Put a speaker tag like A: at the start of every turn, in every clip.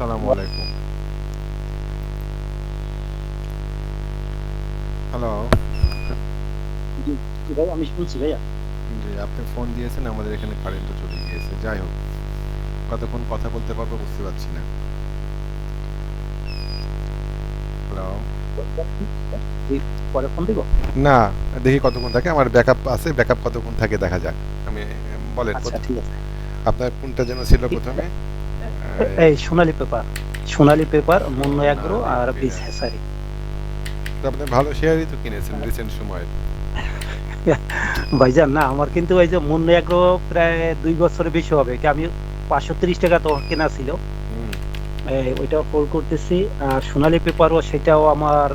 A: আসসালামু আলাইকুম। হ্যালো
B: ভাই আমি শুনছি ভাইয়া।
A: জি আপনি ফোন দিয়েছেন আমাদের এখানে কারেন্টও চলে গিয়েছে। যাই হোক কতক্ষণ কথা বলতে পারব বুঝতে পারছি না। হ্যালো
B: পরে ফোন দিব?
A: না দেখি কতক্ষণ থাকে। আমার ব্যাকআপ আছে ব্যাকআপ কতক্ষণ থাকে দেখা যাক। আমি বলেন
B: আচ্ছা ঠিক আছে।
A: আপনার কোনটা যেন ছিল প্রথমে?
B: এই সোনালী পেপার সোনালী পেপার মুন্ন আর হেসারি।
A: আপনি ভালো শেয়ারই তো কিনেছেন রিসেন্ট সময়ে।
B: ভাইজান না আমার কিন্তু ওই যে মুন্ন প্রায় দুই বছরের বেশি হবে কি আমি পাঁচশো তিরিশ টাকা তো কেনা ছিল।
A: হুম,
B: এই, ওইটা হোল্ড করতেছি আর সোনালী পেপারও সেটাও আমার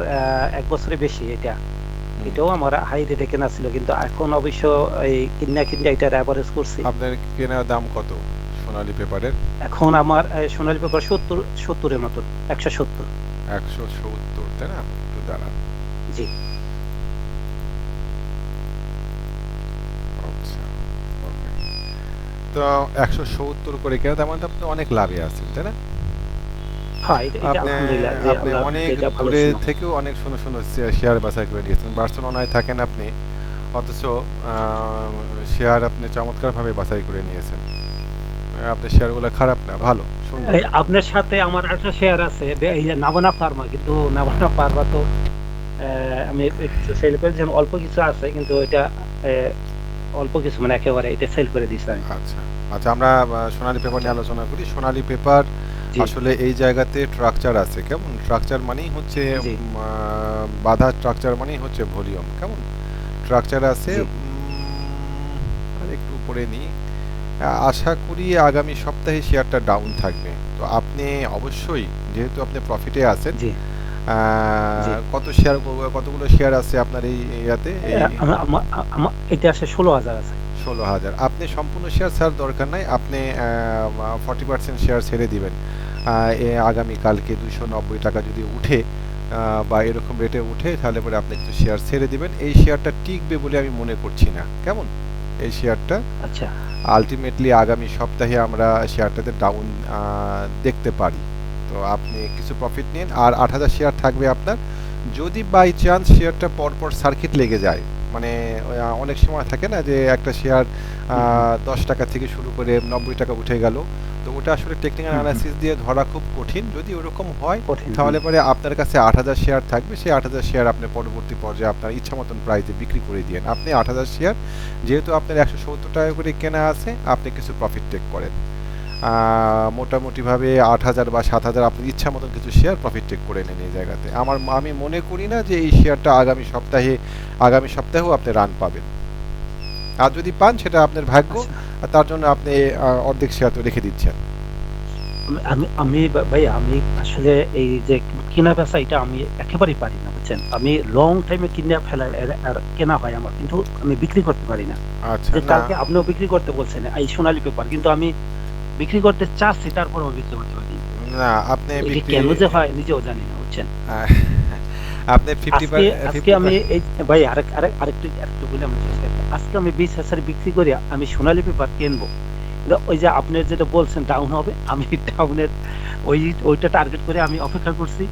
B: এক বছরের বেশি এটা। এটাও আমার হাই রেটে কেনা ছিল কিন্তু এখন অবশ্য এই কিনা কিনা এটা অ্যাভারেজ করছি।
A: আপনার কেনার দাম কত? সোনালী পেপারের?
B: এখন আমার সোনালী পেপার সত্তর সত্তরের মতন একশো সত্তর।
A: একশো সত্তর তাই না? একটু দাঁড়ান।
B: জি।
A: আচ্ছা তো একশো সত্তর করে কেনা তার মানে আপনি অনেক লাভে আছেন তাই না?
B: হ্যাঁ
A: আপনি অনেক দূরে থেকেও অনেক শোনো শোনো শেয়ার বাছাই করে নিয়েছেন। বার্সেলোনায় থাকেন আপনি অথচ শেয়ার আপনি চমৎকারভাবে বাছাই করে নিয়েছেন। আপনার শেয়ারগুলো খারাপ না ভালো
B: আপনার সাথে আমার একটা শেয়ার আছে এই যে নাভানা ফার্মা কিন্তু নাভানা ফার্মা তো আমি সেল করে দিয়েছিলাম অল্প কিছু আছে কিন্তু এটা অল্প কিছু মানে একেবারে এটা সেল করে দিয়েছি আমি।
A: আচ্ছা আচ্ছা আমরা সোনালী পেপার নিয়ে আলোচনা করি। সোনালী পেপার আসলে এই জায়গাতে স্ট্রাকচার আছে কেমন? স্ট্রাকচার মানেই হচ্ছে বাধা স্ট্রাকচার মানেই হচ্ছে ভলিউম কেমন? স্ট্রাকচার আছে আর একটু উপরে নিই। আশা করি আগামী সপ্তাহে শেয়ারটা ডাউন থাকবে। তো আপনি অবশ্যই যেহেতু আপনি প্রফিটে আছেন কত শেয়ার কতগুলো শেয়ার আছে আপনার এই ইয়াতে?
B: এটা আছে ষোলো হাজার আছে।
A: ষোলো হাজার। আপনি সম্পূর্ণ শেয়ার ছাড়ার দরকার নাই আপনি ফর্টি পার্সেন্ট শেয়ার ছেড়ে দিবেন। আগামীকালকে দুশো নব্বই টাকা যদি উঠে বা এরকম রেটে উঠে তাহলে পরে আপনি একটু শেয়ার ছেড়ে দিবেন। এই শেয়ারটা টিকবে বলে আমি মনে করছি না। কেমন? এই শেয়ারটা
B: আচ্ছা।
A: আলটিমেটলি আগামী সপ্তাহে আমরা শেয়ারটাতে ডাউন দেখতে পারি। তো আপনি কিছু প্রফিট নিন। আর আট হাজার শেয়ার থাকবে আপনার। যদি বাই চান্স শেয়ারটা পরপর সার্কিট লেগে যায় মানে অনেক সময় থাকে না যে একটা শেয়ার দশ টাকা থেকে শুরু করে নব্বই টাকা উঠে গেল। তো ওটা আসলে টেকনিক্যাল। অ্যানালাইসিস দিয়ে ধরা খুব কঠিন। যদি ওরকম হয়
B: কঠিন
A: তাহলে পরে আপনার কাছে আট হাজার শেয়ার থাকবে। সেই আট হাজার শেয়ার আপনি পরবর্তী পর্যায়ে আপনার ইচ্ছা মতন প্রাইসে বিক্রি করে দিন আপনি আট হাজার শেয়ার যেহেতু আপনার একশো সত্তর টাকা করে কেনা আছে আপনি কিছু প্রফিট টেক করেন। মোটামুটিভাবে আট হাজার বা সাত হাজার আপনি ইচ্ছা মতন কিছু শেয়ার প্রফিট টেক করে নেন এই জায়গাতে। আমার আমি মনে করি না যে এই শেয়ারটা আগামী সপ্তাহে আগামী সপ্তাহেও আপনি রান পাবেন। আর যদি পান সেটা আপনার ভাগ্য
B: আচ্ছা।
A: আর তার জন্য আপনি অর্ধেক শেয়ার তো রেখে দিচ্ছেন।
B: আমি- আমি আমি ভাই আমি আসলে এই যে কেনা বেচা এটা আমি একেবারেই পারি না বুঝছেন? আমি লং টাইমে কিনে ফেলা আর কেনা হয় আমার কিন্তু আমি বিক্রি করতে পারি না।
A: আচ্ছা
B: কালকে আপনিও বিক্রি করতে বলছেন এই সোনালী পেপার কিন্তু আমি বিক্রি করতে চাচ্ছি তারপরেও বিক্রি করতে পারি। না।
A: আপনি বিক্রি
B: কেন যে হয় নিজেও জানি না বুঝছেন?
A: আপনি ফিফটি
B: আজকে আজকে আমি এই ভাই আরেক আরেক আরেকটু আরেকটু বলে আমি। আজকে আমি বিশ হাজার বিক্রি করে আমি সোনালী পেপার কিনবো। ওই যে আপনি যেটা বলছেন ডাউন হবে আমি ডাউনের ওই ওইটা টার্গেট করে আমি অপেক্ষা করছি।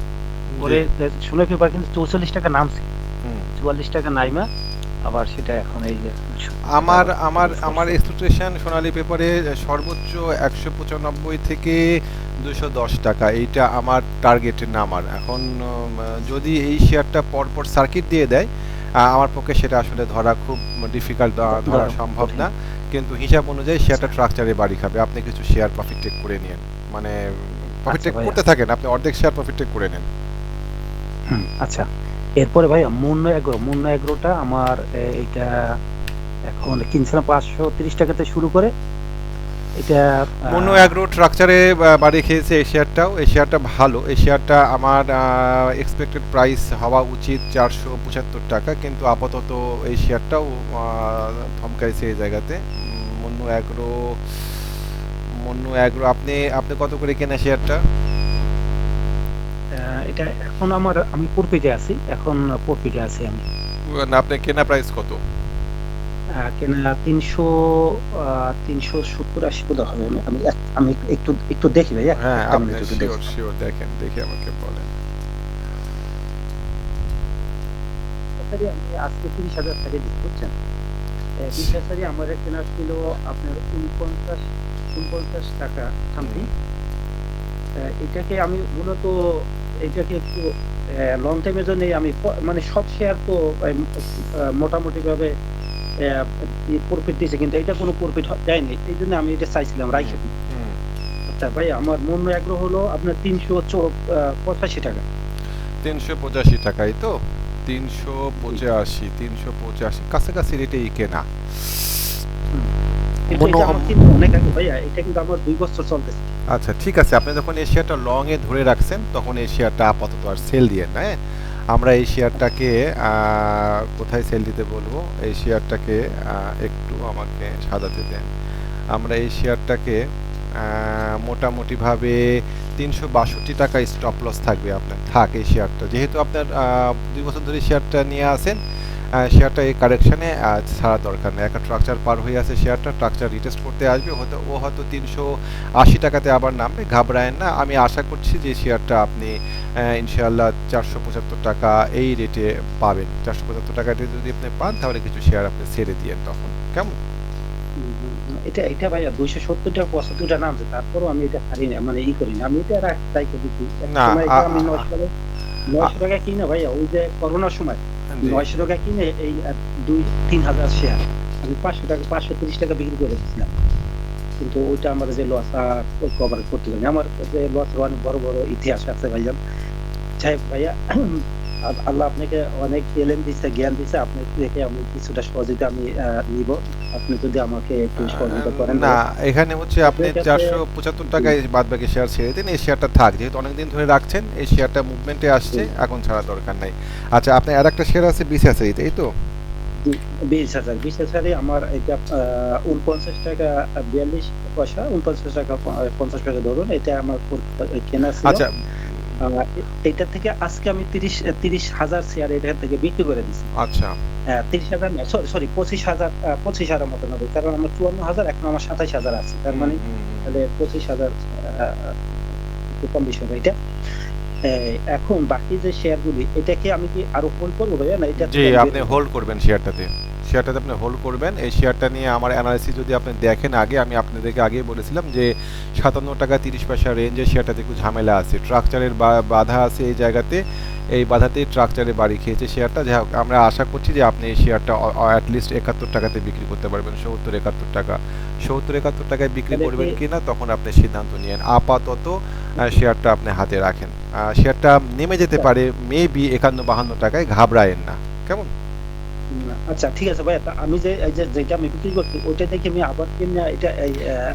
B: করে সোনালী পেপার কিন্তু চৌচল্লিশ টাকা নামছে। চুয়াল্লিশ টাকা নাইমা আবার সেটা এখন এই যে
A: আমার আমার আমার এক্সপেকটেশন সোনালী পেপারে সর্বোচ্চ একশো পঁচানব্বই থেকে দুশো দশ টাকা। এইটা আমার টার্গেটের নামার এখন যদি এই শেয়ারটা পরপর সার্কিট দিয়ে দেয় আমার পক্ষে সেটা আসলে ধরা খুব ডিফিকাল্ট ধরা সম্ভব না। কিন্তু হিসাব অনুযায়ী শেয়ারটা ট্রাকচারে বাড়ি খাবে। আপনি কিছু শেয়ার প্রফিট টেক করে নিন মানে প্রফিট
B: আচ্ছা
A: টেক করতে থাকেন। আপনি অর্ধেক শেয়ার প্রফিট টেক করে নেন।
B: আচ্ছা। এরপরে ভাই মুন্ন এগ্রো মুন্ন এগ্রোটা আমার এ, এইটা এখন কিনছিলাম পাঁচশো তিরিশ টাকাতে শুরু করে। এটা আহ,
A: মনো অ্যাগ্রো ট্রাকচারে বাড়ি খেয়েছে এই শেয়ারটাও এই শেয়ারটা ভালো। এই শেয়ারটা আমার এক্সপেক্টেড প্রাইস হওয়া উচিত চারশো পঁচাত্তর টাকা কিন্তু আপাতত এই শেয়ারটাও থমকাইছে এই জায়গাতে। মন্নু অ্যাগ্রো মন্নু অ্যাগ্রো আপনি আপনি কত করে কেনা শেয়ারটা
B: এটা এখন আমার আমি প্রফিটে আছি এখন প্রফিটে আছি আমি।
A: না আপনি কেনা প্রাইস কত?
B: কেনা তিনশো তিনশো সত্তর আশি বোধ হবে আমি আমি একটু একটু দেখি ভাইয়া
A: হ্যাঁ আপনি
B: একটু
A: শিওর
B: দেখি।
A: দেখেন দেখে আমাকে বলেন।
B: আমি আজকে তিরিশ হাজার টাকা দিচ্ছি বুঝছেন? বিশ হাজারই আমার কেনা ছিল আপনার উনপঞ্চাশ উনপঞ্চাশ টাকা সামথিং এটাকে আমি মূলত এটাকে একটু লং টাইমের জন্য আমি মানে সব শেয়ার তো মোটামুটি ভাবে প্রফিট দিয়েছে কিন্তু এটা কোনো প্রফিট দেয়নি। এই জন্য আমি এটা চাইছিলাম রাইখে। আচ্ছা ভাই আমার মন আগ্রহ হলো আপনার তিনশো পঁচাশি টাকা।
A: তিনশো পঁচাশি টাকাই তো? তিনশো পঁচাশি তিনশো পঁচাশি কাছাকাছি রেটেই কেনা। আচ্ছা ঠিক আছে। আপনি যখন এই শেয়ারটা লং এ ধরে রাখছেন তখন এই শেয়ারটা আপাতত আর সেল দিয়ে না হ্যাঁ? আমরা এই শেয়ারটাকে কোথায় সেল দিতে বলব? এই শেয়ারটাকে একটু আমাকে সাজাতে দেন। আমরা এই শেয়ারটাকে আহ, মোটামুটিভাবে তিনশো বাষট্টি টাকা স্টপ লস থাকবে আপনার। থাক এই শেয়ারটা যেহেতু আপনার আহ, দুই বছর ধরে শেয়ারটা নিয়ে আসেন শেয়ারটা এই কারেকশানে ছাড়া দরকার নেই। একটা স্ট্রাকচার পার হয়ে আছে শেয়ারটা স্ট্রাকচার রিটেস্ট করতে আসবে। হয়তো ও হয়তো তিনশো আশি টাকাতে আবার নামবে ঘাবড়ায়েন না। আমি আশা করছি যে শেয়ারটা আপনি ইনশাআল্লাহ চারশো পঁচাত্তর টাকা এই রেটে পাবেন। চারশো পঁচাত্তর টাকাতে যদি আপনি পান তাহলে কিছু শেয়ার আপনি ছেড়ে দিয়েন তখন। কেমন?
B: এটা এটা ভাইয়া দুইশো সত্তর টাকা পঁচাত্তর টাকা নামছে। তারপরও আমি এটা হারি না মানে ই করি না। আমি এটা তাই এক
A: না,
B: আমি নয়শো টাকা টাকা কিনে ভাইয়া ওই যে করোনার সময়। নয়শো টাকা কিনে এই দুই, তিন হাজার শেয়ার আমি পাঁচশো টাকা, পাঁচশো তিরিশ টাকা বিক্রি করে দিয়েছিলাম। কিন্তু ওইটা আমার যে লস কভার করতে পারি আমার যে লস অনেক বড় বড় ইতিহাস আছে ভাইজান। হোক ভাইয়া আল্লাহ আপনাকে অনেক এলেন দিচ্ছে জ্ঞান দিচ্ছে আপনি দেখে আমি কিছুটা সহযোগিতা আমি নিব। আপনি যদি আমাকে একটু সহযোগিতা করেন।
A: না এখানে হচ্ছে আপনি চারশো পঁচাত্তর টাকায় বাদ বাকি শেয়ার ছেড়ে দিন এই শেয়ারটা থাক। যেহেতু অনেকদিন ধরে রাখছেন এই শেয়ারটা মুভমেন্টে আসছে এখন ছাড়া দরকার নাই। আচ্ছা আপনি আর একটা শেয়ার আছে এই তো?
B: বিশ হাজার বিশ হাজারে আমার এটা উনপঞ্চাশ টাকা বিয়াল্লিশ পয়সা উনপঞ্চাশ টাকা পঞ্চাশ টাকা ধরুন এটা আমার কেনা ছিল।
A: আচ্ছা
B: এটা থেকে আজকে আমি তিরিশ তিরিশ হাজার শেয়ার এটা থেকে বিক্রি করে দিচ্ছি
A: আচ্ছা।
B: হ্যাঁ, তিরিশ হাজার সরি সরি পঁচিশ হাজার পঁচিশ হাজার মতন হবে কারণ আমার চুয়ান্ন হাজার এখন আমার সাতাইশ হাজার আছে তার মানে। তাহলে পঁচিশ হাজার একটু কম বেশি হবে এটা। এখন বাকি যে শেয়ারগুলি এটাকে আমি কি আরও হোল্ড করব ভাইয়া? না এটা
A: আপনি হোল্ড করবেন শেয়ারটাতে শেয়ারটাতে আপনি হোল্ড করবেন। এই শেয়ারটা নিয়ে আমার অ্যানালিসিস যদি আপনি দেখেন আগে আমি আপনাদেরকে আগে বলেছিলাম যে সাতান্ন টাকা তিরিশ পয়সা রেঞ্জে শেয়ারটাতে একটু ঝামেলা আছে। ট্রাকচারের বাধা আছে এই জায়গাতে। এই বাধাতে ট্রাকচারে বাড়ি খেয়েছে শেয়ারটা। হোক আমরা আশা করছি যে আপনি এই শেয়ারটা অ্যাটলিস্ট একাত্তর টাকাতে বিক্রি করতে পারবেন। সত্তর একাত্তর টাকা। সত্তর একাত্তর টাকায় বিক্রি করবেন
B: কি-
A: কিনা তখন আপনি সিদ্ধান্ত নিয়েন। আপাতত শেয়ারটা আপনি হাতে রাখেন। আহ, শেয়ারটা নেমে যেতে পারে মেবি একান্ন বাহান্ন টাকায় ঘাবড়ায়েন না। কেমন?
B: না, আচ্ছা ঠিক আছে ভাই আমি যে এই যে যেটা আমি বিক্রি করছি ওইটা দেখে আমি আবার কিনে এটা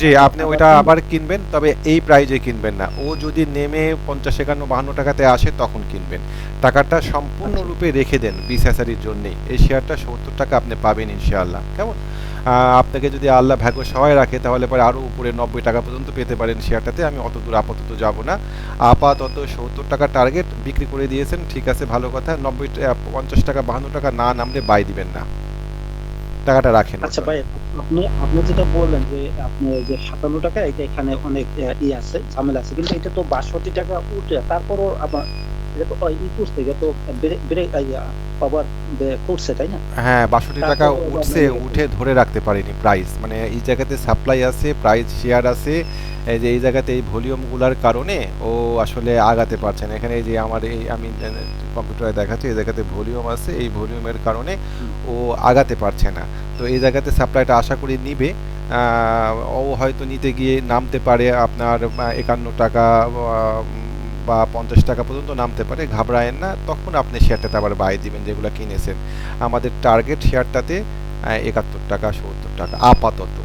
A: জি আপনি ওইটা আবার কিনবেন তবে এই প্রাইজে কিনবেন না। ও যদি নেমে পঞ্চাশ একান্ন বাহান্ন টাকাতে আসে তখন কিনবেন। টাকাটা সম্পূর্ণরূপে রেখে দেন বিশ হাজারির জন্যেই এই শেয়ারটা সত্তর টাকা আপনি পাবেন ইনশাআল্লাহ। কেমন? আপনাকে যদি আল্লাহ ভাগ্য সহায় রাখে তাহলে পরে আরও উপরে নব্বই টাকা পর্যন্ত পেতে পারেন শেয়ারটাতে। আমি অত দূর আপাতত যাব না। আপাতত সত্তর টাকা টার্গেট বিক্রি করে দিয়েছেন। ঠিক আছে ভালো কথা। নব্বই পঞ্চাশ টাকা বাহান্ন টাকা না নামলে বাই দিবেন না। টাকাটা রাখেন
B: আচ্ছা ভাই আপনি আপনি যেটা বললেন যে আপনি যে সাতান্ন টাকা এটা এখানে অনেক ই আছে ঝামেলা আছে। কিন্তু এটা তো বাষট্টি টাকা উঠে তারপরও আপনার এটা তো ই করছে এটা তো বেড়ে- বেড়ে আবার করছে তাই না?
A: হ্যাঁ বাষট্টি টাকা উঠছে উঠে ধরে রাখতে পারিনি প্রাইস মানে এই জায়গাতে সাপ্লাই আছে প্রাইস শেয়ার আছে এই যে এই জায়গাতে এই ভলিউমগুলোর কারণে ও আসলে আগাতে পারছে না। এখানে এই যে আমার এই আমি কম্পিউটারে দেখাচ্ছি এই জায়গাতে ভলিউম আছে এই ভলিউমের কারণে ও আগাতে পারছে না। তো এই জায়গাতে সাপ্লাইটা আশা করি নিবে। আহ, ও হয়তো নিতে গিয়ে নামতে পারে আপনার একান্ন টাকা বা পঞ্চাশ টাকা পর্যন্ত নামতে পারে ঘাবড়ায়েন না। তখন আপনি শেয়ারটাতে আবার বাই দিবেন যেগুলো কিনেছেন। আমাদের টার্গেট শেয়ারটাতে একাত্তর টাকা সত্তর টাকা আপাতত।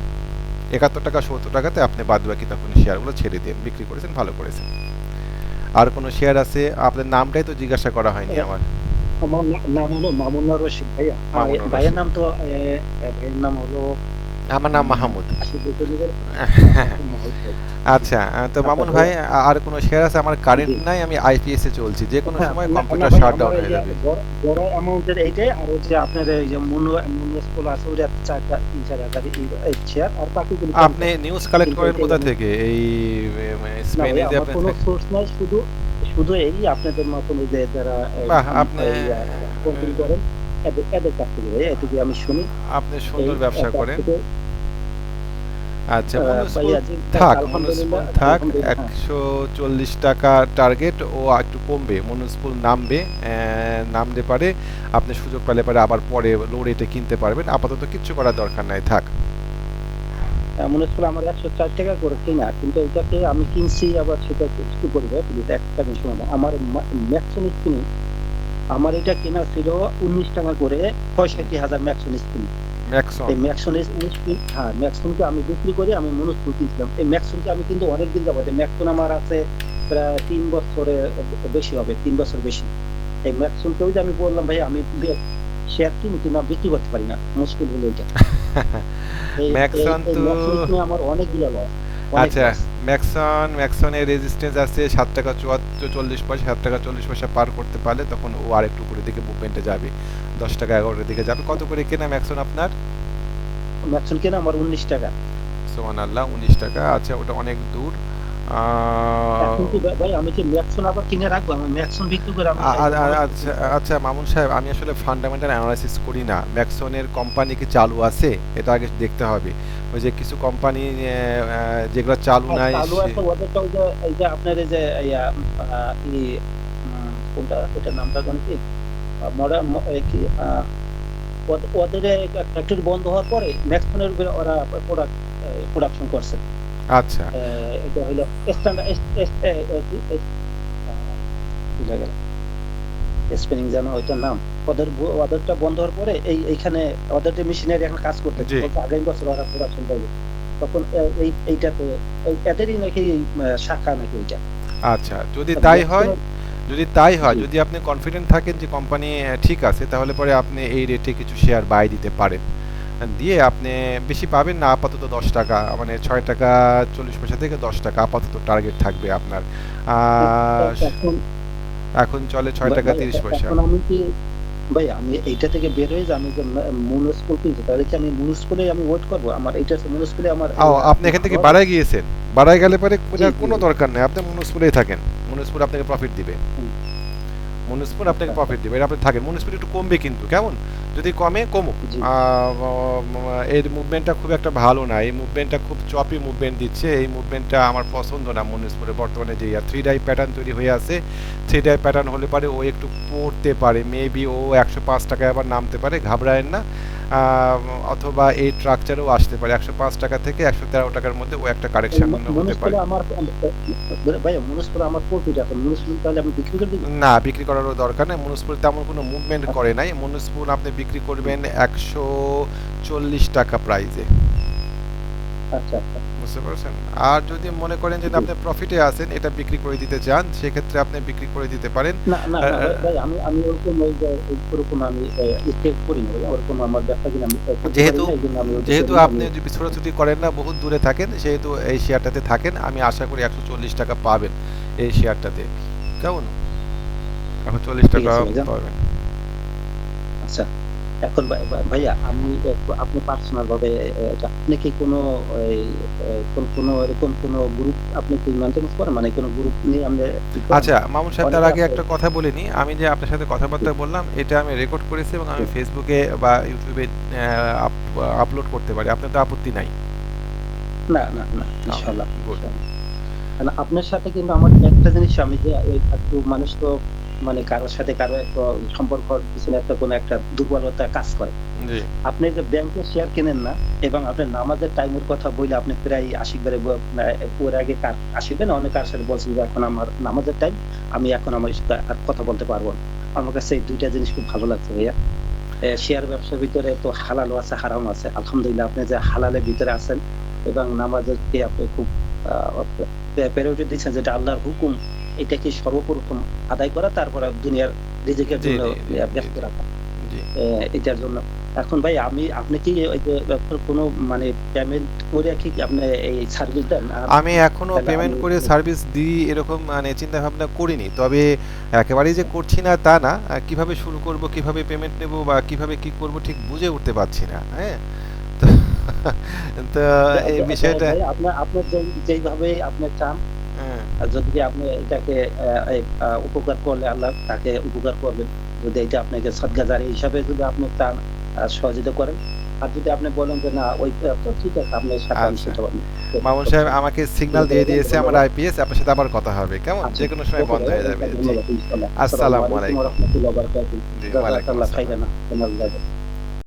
A: একাত্তর টাকা সত্তর টাকাতে আপনি বাদ বাকি তখন শেয়ারগুলো ছেড়ে দিন। বিক্রি করেছেন ভালো করেছেন। আর কোনো শেয়ার আছে? আপনার নামটাই তো জিজ্ঞাসা করা হয়নি আমার।
B: আমার নাম হলো মামুনুর রশিদ ভাইয়া। ভাইয়ের নাম তো ভাইয়ের নাম হলো
A: আমার নাম মাহমুদ। আচ্ছা তো মামুন ভাই আর কোনো শেয়ার আছে? আমার কারেন্ট নাই আমি আইপিএস এ চলছি। যে কোনো
B: হ্যাঁ,
A: সময় কম্পিউটার শাটডাউন হয়ে যাবে।
B: বড় অ্যামাউন্টের এইটাই আর হচ্ছে আপনার এই যে মুনো মুনো স্কুল আছে ওটা চারটা তিন চার হাজার এই শেয়ার আর বাকিগুলো
A: আপনি নিউজ কালেক্ট করেন কোথা থেকে? এই স্পেনে যে আপনি
B: কোনো সোর্স নাই শুধু শুধু এই আপনাদের মতন যে যারা
A: আপনি-
B: করেন। এদের এদের কাছ থেকে ভাই এটুকু আমি শুনি।
A: আপনি সুন্দর ব্যবসা করেন। আচ্ছা
B: আহ,
A: মনুস্পুর
B: ভাইয়া, যে-
A: থাক থাক। একশো চল্লিশ টাকা টার্গেট ও একটু কমবে। মনুস্পুর নামবে নামতে পারে। আপনি সুযোগ পেলে পারে আবার পরে লো রেটে কিনতে পারবেন। আপাতত কিচ্ছু করার দরকার নাই থাক।
B: হ্যাঁ, আমার একশো চার টাকা করে কিনা কিন্তু এটাকে আমি কিনছি আবার সেটা একটু করবে প্লিজ একটা আমার ম্যাক্সিমিক কিনি আমার এটা কেনা ছিল উনিশ টাকা করে পঁয়ষট্টি হাজার
A: ম্যাক্সন
B: এই হ্যাঁ ম্যাক্সনকে আমি বিক্রি করি আমি কিনছিলাম এই ম্যাক্সনকে আমি কিন্তু অনেক দিন যাব ম্যাক্সন আমার আছে প্রায় তিন বছরে বেশি হবে তিন বছর বেশি। এই ম্যাক্সনকেও যে আমি বললাম ভাই আমি শেয়ার কিনি কিন্তু আমি বিক্রি করতে পারি না। মুশকিল হলো এটা।
A: তো-
B: আমার অনেকগুলো লস
A: আচ্ছা। ম্যাক্সন ম্যাক্সনের রেজিস্ট্যান্স আছে সাত টাকা চুয়াত্তর চল্লিশ পয়সা সাত টাকা চল্লিশ পয়সা পার করতে পারলে তখন ও আর একটু উপরের দিকে মুভমেন্টে যাবে। দশ টাকা এগারোটার দিকে যাবে। কত করে কেনা ম্যাক্সন আপনার?
B: ম্যাক্সন কেনা আমার উনিশ টাকা।
A: সোমান আল্লাহ উনিশ টাকা। আচ্ছা ওটা অনেক দূর। আচ্ছা আচ্ছা মামুন সাহেব আমি আসলে ফান্ডামেন্টাল অ্যানালাইসিস করি না। ম্যাক্সনের কোম্পানি কি চালু আছে? এটা আগে দেখতে হবে। ওই যে কিছু কোম্পানি যেগুলো চালু
B: হ্যাঁ,
A: নাই
B: আপনার যে কোনটা এটার নামটা কি? ওদের ফ্যাক্টরি বন্ধ হওয়ার পরে ম্যাক্সনের ওরা প্রোডাক্ট প্রোডাকশন করছে।
A: আচ্ছা।
B: এটা হলো স্পিনিং যেন ওইটার নাম ওদের ওদেরটা বন্ধ হওয়ার পরে এই এইখানে ওদের যে মেশিনারি এখন কাজ করতে
A: জি।
B: আগামী বছর ওরা প্রোডাকশন করবে। তখন এই এইটাতে এদেরই নাকি শাখা নাকি ওইটা?
A: আচ্ছা যদি তাই হয় যদি তাই হয় যদি আপনি কনফিডেন্ট থাকেন যে কোম্পানি ঠিক আছে তাহলে পরে আপনি এই রেটে কিছু শেয়ার বাই দিতে পারেন। দিয়ে আপনি বেশি পাবেন না আপাতত দশ টাকা মানে ছয় টাকা চল্লিশ পয়সা থেকে দশ টাকা আপাতত টার্গেট থাকবে আপনার।
B: এখন
A: এখন চলে ছয় টাকা তিরিশ পয়সা।
B: ভাই আমি এইটা থেকে বের হয়ে আমি যে মুনিসিপাল কিনছি তাহলে কি আমি মুনিসিপালে আমি ওয়েট করব? আমার এইটা মুনিসিপালে আমার
A: ও আপনি এখান থেকে বাড়ায় গিয়েছেন। বাড়ায় গেলে পরে কোনো দরকার নেই আপনি মনুসপুরেই থাকেন। মনুসপুর আপনাকে প্রফিট দিবে।
B: হুম।
A: মনুসপুর আপনাকে। প্রফিট দেবে। এটা আপনি থাকেন। মনুসপুর একটু কমবে কিন্তু। কেমন? যদি কমে কমুক। এই এর মুভমেন্টটা খুব একটা ভালো না। এই মুভমেন্টটা খুব চপি মুভমেন্ট দিচ্ছে। এই মুভমেন্টটা আমার পছন্দ না মনুসপুরে বর্তমানে যে থ্রি ডাই প্যাটার্ন তৈরি হয়ে আছে থ্রি ডাই প্যাটার্ন হলে পারে ও একটু পড়তে পারে। মেবি ও একশো পাঁচ টাকায় আবার নামতে পারে। ঘাবড়ায়েন না। অথবা এই স্ট্রাকচারেও আসতে পারে। একশো পাঁচ টাকা থেকে একশো তেরো টাকার মধ্যে ও একটা কারেকশন হতে পারে। না বিক্রি করারও দরকার নেই। মনুসপুর তেমন কোনো মুভমেন্ট করে নাই। মনুসপুর আপনি বিক্রি করবেন একশো চল্লিশ টাকা প্রাইজে
B: আচ্ছা আচ্ছা।
A: বুঝতে পারছেন? আর যদি মনে করেন যে আপনি প্রফিটে আছেন এটা বিক্রি করে দিতে চান সেক্ষেত্রে আপনি বিক্রি করে দিতে পারেন।
B: না না ভাই, আমি আমি ওরকম ওরকম আমি স্টেপ করি না ওরকম আমার ব্যবসা কিনা আমি
A: যেহেতু- যেহেতু আপনি যদি ছোটাছুটি করেন না বহুত দূরে থাকেন সেহেতু এই শেয়ারটাতে থাকেন আমি আশা করি একশো চল্লিশ টাকা পাবেন এই শেয়ারটাতে কেমন? একশো চল্লিশ টাকা পাবেন।
B: আচ্ছা। এখন ভাই- ভাই- ভাইয়া আমি একটু আপনি পার্সোনাল ভাবে আপনি কি কোনো কোন কোনো এরকম কোনো গ্রুপ আপনি কি মেনটেন করেন? মানে কোনো গ্রুপ নিয়ে আমরা?
A: আচ্ছা মামুন সাহেব তার আগে একটা কথা বলে নিই আমি যে আপনার সাথে কথাবার্তা বললাম এটা আমি রেকর্ড করেছি এবং আমি ফেসবুকে বা ইউটিউবে আপলোড করতে পারি। আপনার তো আপত্তি নাই।
B: না না না ইনশাআল্লাহ
A: good.
B: আপনার সাথে কিন্তু আমার একটা জিনিস আমি যে একটু মানুষ তো মানে কারোর সাথে কারও সম্পর্ক পিছনে একটা কোনো একটা দুর্বলতা কাজ করে। আপনি যে ব্যাংকে শেয়ার কেনেন না এবং আপনি নামাজের টাইমের কথা বলে আপনি প্রায় আশি বারে ওর আগে কার আসিবেন অনেক কার সাথে বলছেন যে এখন আমার নামাজের টাইম আমি এখন আমার সাথে আর কথা বলতে পারব না। আমার কাছে এই দুইটা জিনিস খুব ভালো লাগছে ভাইয়া। শেয়ার ব্যবসার ভিতরে তো হালালও আছে হারাম আছে। আলহামদুলিল্লাহ আপনি যে হালালের ভিতরে আছেন এবং নামাজের আপনি খুব প্যারিটি দিচ্ছেন যেটা আল্লাহর হুকুম এটাকে সর্বপ্রথম আদায় করা? তারপরে দুনিয়ার রিজিকের জন্য ব্যস্ত রাখা এটার জন্য। এখন ভাই আমি আপনি কি ওই যে কোনো মানে পেমেন্ট করে কি আপনি এই সার্ভিস দেন?
A: আমি
B: এখনও
A: পেমেন্ট করে সার্ভিস দিই এরকম মানে চিন্তা ভাবনা করিনি। তবে একেবারেই যে করছি না তা না কীভাবে শুরু করব কীভাবে পেমেন্ট নেব বা কীভাবে কি করব ঠিক বুঝে উঠতে পারছি না হ্যাঁ? তো তো এই বিষয়টা
B: ভাই, আপনার আপনার যেইভাবে আপনি চান আর যদি আপনি এটাকে উপকার করলে আল্লাহ তাকে উপকার করবেন যদি এটা আপনাকে সদগাজারি হিসাবে যদি আপনি আহ, সহযোগিতা করেন। আর যদি আপনি বলেন যে না ওই তো ঠিক আছে আপনি
A: আচ্ছা। মামুন সাহেব আমাকে সিগন্যাল দিয়ে দিয়েছে আমার আইপিএস আপনার সাথে আবার কথা হবে কেমন?
B: আচ্ছা,
A: যে কোনো সময় বন্ধ হয়ে যাবে। আসসালামু আলাইকুম।
B: ওয়া রাহমাতুল্লাহি ওয়া বারাকাতুহু।